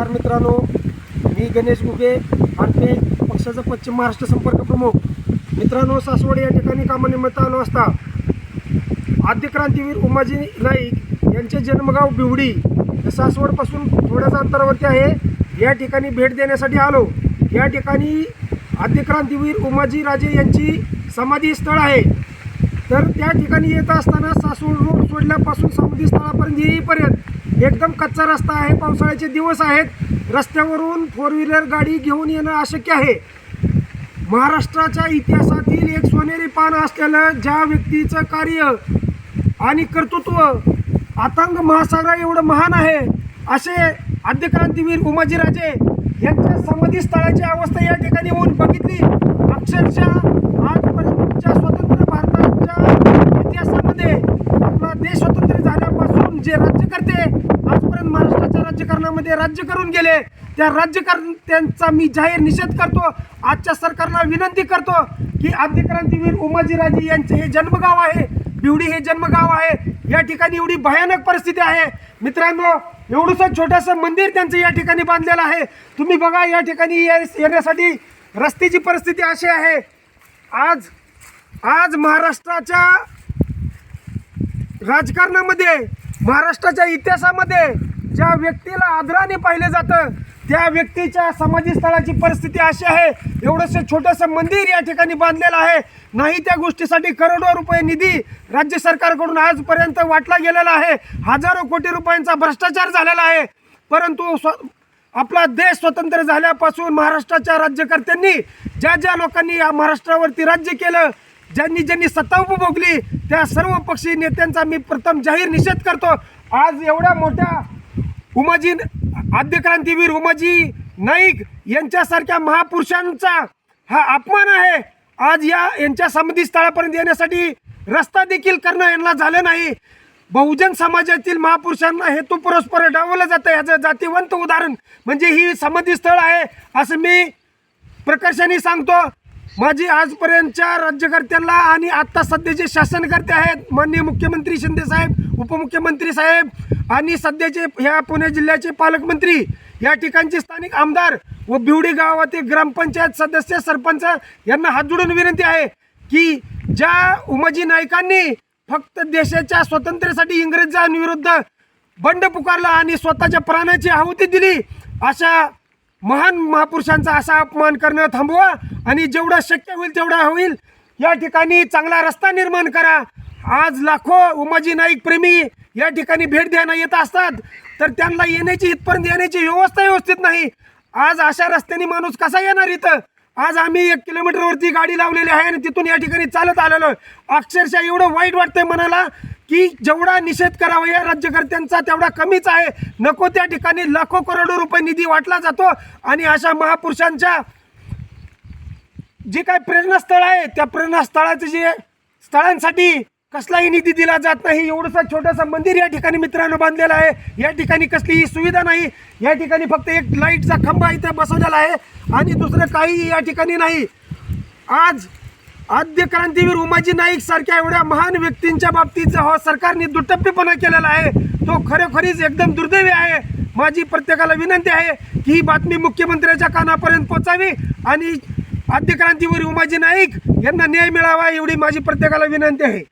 नमस्कार मित्रांनो मी गणेश गुगे आरपे पक्षाचा पश्चिम महाराष्ट्र संपर्क प्रमुख. मित्रांनो सासवड या ठिकाणी कामानिमित्त आलो असता आद्य क्रांतीवीर उमाजी नाईक यांचे जन्मगाव बिवडी सासवडपासून थोड्याच अंतरावरती आहे. या ठिकाणी भेट देण्यासाठी आलो. या ठिकाणी आद्य क्रांतीवीर उमाजी राजे यांची समाधी स्थळ आहे. तर त्या ठिकाणी येत असताना सासवड रोड सोडल्यापासून समाधी स्थळापर्यंत येईपर्यंत एकदम कच्चा रस्ता आहे पावसाळ्याचे दिवस आहेत. रस्त्यावरून फोर व्हीलर गाडी घेऊन येणं अशक्य आहे. महाराष्ट्राच्या इतिहासातील एक सोनेरी पान असलेलं ज्या व्यक्तीचं कार्य आणि कर्तृत्व आतंक महासागरा एवढं महान आहे असे आद्यक्रांतीवीर उमाजीराजे यांच्या समाधी स्थळाची अवस्था या ठिकाणी होऊन बघितली. अक्षरशः आजपर्यंतच्या स्वतंत्र भारताच्या इतिहासामध्ये आपला देश स्वतंत्र झाल्यापासून जे राज्यकर्ते आजपर्यंत महाराष्ट्राच्या राज्यकारणामध्ये राज्य करून गेले. त्या राज्यकर्त्यांचा मी जाहीर निषेध करतो. आजच्या सरकारला विनंती करतो की आद्यक्रांतीवीर उमाजीराजे यांचे हे जन्मगाव आहे. बिवडी हे जन्मगाव आहे. या ठिकाणी एवढी भयानक परिस्थिती आहे. मित्रांनो एवढंसं छोटंसं मंदिर त्यांचं या ठिकाणी बांधलेलं आहे. तुम्ही बघा या ठिकाणी ये- येण्यासाठी रस्त्याची परिस्थिती अशी आहे. आज आज महाराष्ट्राच्या राजकारणामध्ये महाराष्ट्राच्या इतिहासामध्ये ज्या व्यक्तीला आदराने पाहिलं जातं त्या व्यक्तीच्या समाधी स्थळाची परिस्थिती अशी आहे एवढंसं छोटंसं मंदिर या ठिकाणी बांधलेलं आहे. नाही त्या गोष्टीसाठी करोडो रुपये निधी राज्य सरकारकडून आजपर्यंत वाटला गेलेला आहे. हजारो कोटी रुपयांचा भ्रष्टाचार झालेला आहे. परंतु स्व आपला देश स्वतंत्र झाल्यापासून महाराष्ट्राच्या राज्यकर्त्यांनी ज्या ज्या लोकांनी या महाराष्ट्रावरती राज्य केलं ज्यांनी ज्यांनी सत्ता उपभोगली त्या सर्व पक्षी नेत्यांचा मी प्रथम जाहीर निषेध करतो. आज एवढ्या मोठ्या उमाजी आद्यक्रांतीवीर उमाजी नाईक यांच्यासारख्या महापुरुषांचा हा अपमान आहे. आज या यांच्या समाधी स्थळापर्यंत येण्यासाठी रस्ता देखील करणं यांना झालं नाही. बहुजन समाजातील महापुरुषांना हेतू पुरस्पर डावलं जातं. याचं जातीवंत उदाहरण म्हणजे ही समाधी स्थळ आहे असं मी प्रकर्षाने सांगतो. माझी आजपर्यंतच्या राज्यकर्त्यांना आणि आत्ता सध्याचे शासनकर्ते आहेत माननीय मुख्यमंत्री शिंदे साहेब उपमुख्यमंत्री साहेब आणि सध्याचे ह्या पुणे जिल्ह्याचे पालकमंत्री या ठिकाणचे स्थानिक आमदार व बिवडी गावातील ग्रामपंचायत सदस्य सरपंच यांना हात जोडून विनंती आहे की ज्या उमाजी नायकांनी फक्त देशाच्या स्वातंत्र्यासाठी इंग्रजांविरुद्ध बंड पुकारला आणि स्वतःच्या प्राणाची आहुती दिली अशा महान महापुरुषांचा असा अपमान करणं थांबवा आणि जेवढं शक्य होईल तेवढा होईल. या ठिकाणी चांगला रस्ता निर्माण करा. आज लाखो उमाजी नाईक प्रेमी या ठिकाणी भेट द्यायला येत असतात तर त्यांना येण्याची इथपर्यंत येण्याची व्यवस्था व्यवस्थित नाही. आज अशा रस्त्याने माणूस कसा येणार इथं? आज आम्ही एक किलोमीटरवरती गाडी लावलेली आहे आणि तिथून या ठिकाणी चालत आलेलो आहे. अक्षरशः एवढं वाईट वाटतंय मनाला की जेवढा निषेध करावा या राज्यकर्त्यांचा तेवढा कमीच आहे. नको त्या ठिकाणी लाखो करोडो रुपये निधी वाटला जातो आणि अशा महापुरुषांच्या जे काय प्रेरणास्थळ आहे त्या प्रेरणास्थळाचे जे स्थळांसाठी कसलाही निधी दिला जात नाही. एवढंसं छोटंसं मंदिर या ठिकाणी मित्रांनो बांधलेलं आहे. या ठिकाणी कसलीही सुविधा नाही. या ठिकाणी फक्त एक लाईटचा खंबा इथे बसवलेला आहे. आणि दुसरं काही या ठिकाणी नाही. आज आद्य क्रांतीवीर उमाजी नाईक सारख्या एवढ्या महान व्यक्तींच्या बाबतीत हो सरकारने दुटप्पीपणा केलेला आहे. तो खरोखरीच एकदम दुर्दैवी आहे. माझी प्रत्येकाला विनंती आहे की ही बातमी मुख्यमंत्र्याच्या कानापर्यंत पोचावी आणि आद्य क्रांतीवीर उमाजी नाईक यांना न्याय मिळावा एवढी माझी प्रत्येकाला विनंती आहे.